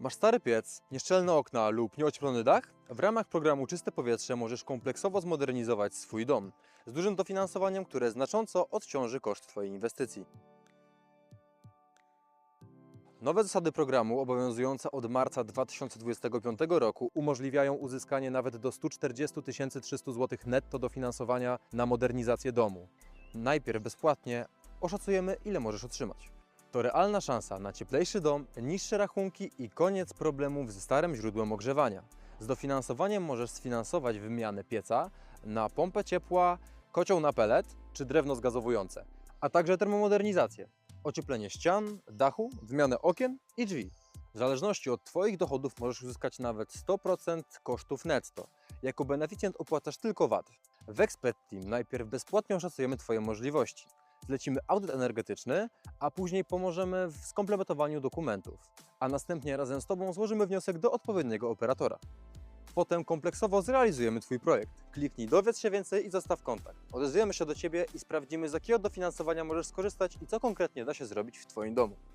Masz stary piec, nieszczelne okna lub nieocieplony dach? W ramach programu Czyste Powietrze możesz kompleksowo zmodernizować swój dom z dużym dofinansowaniem, które znacząco odciąży koszt Twojej inwestycji. Nowe zasady programu obowiązujące od marca 2025 roku umożliwiają uzyskanie nawet do 140 300 zł netto dofinansowania na modernizację domu. Najpierw bezpłatnie oszacujemy, ile możesz otrzymać. To realna szansa na cieplejszy dom, niższe rachunki i koniec problemów ze starym źródłem ogrzewania. Z dofinansowaniem możesz sfinansować wymianę pieca na pompę ciepła, kocioł na pelet czy drewno zgazowujące, a także termomodernizację, ocieplenie ścian, dachu, wymianę okien i drzwi. W zależności od Twoich dochodów możesz uzyskać nawet 100% kosztów netto. Jako beneficjent opłacasz tylko VAT. W Expert Team najpierw bezpłatnie oszacujemy Twoje możliwości. Zlecimy audyt energetyczny, a później pomożemy w skomplementowaniu dokumentów, a następnie razem z Tobą złożymy wniosek do odpowiedniego operatora. Potem kompleksowo zrealizujemy Twój projekt. Kliknij dowiedz się więcej i zostaw kontakt. Odezwiemy się do Ciebie i sprawdzimy z jakiego dofinansowania możesz skorzystać i co konkretnie da się zrobić w Twoim domu.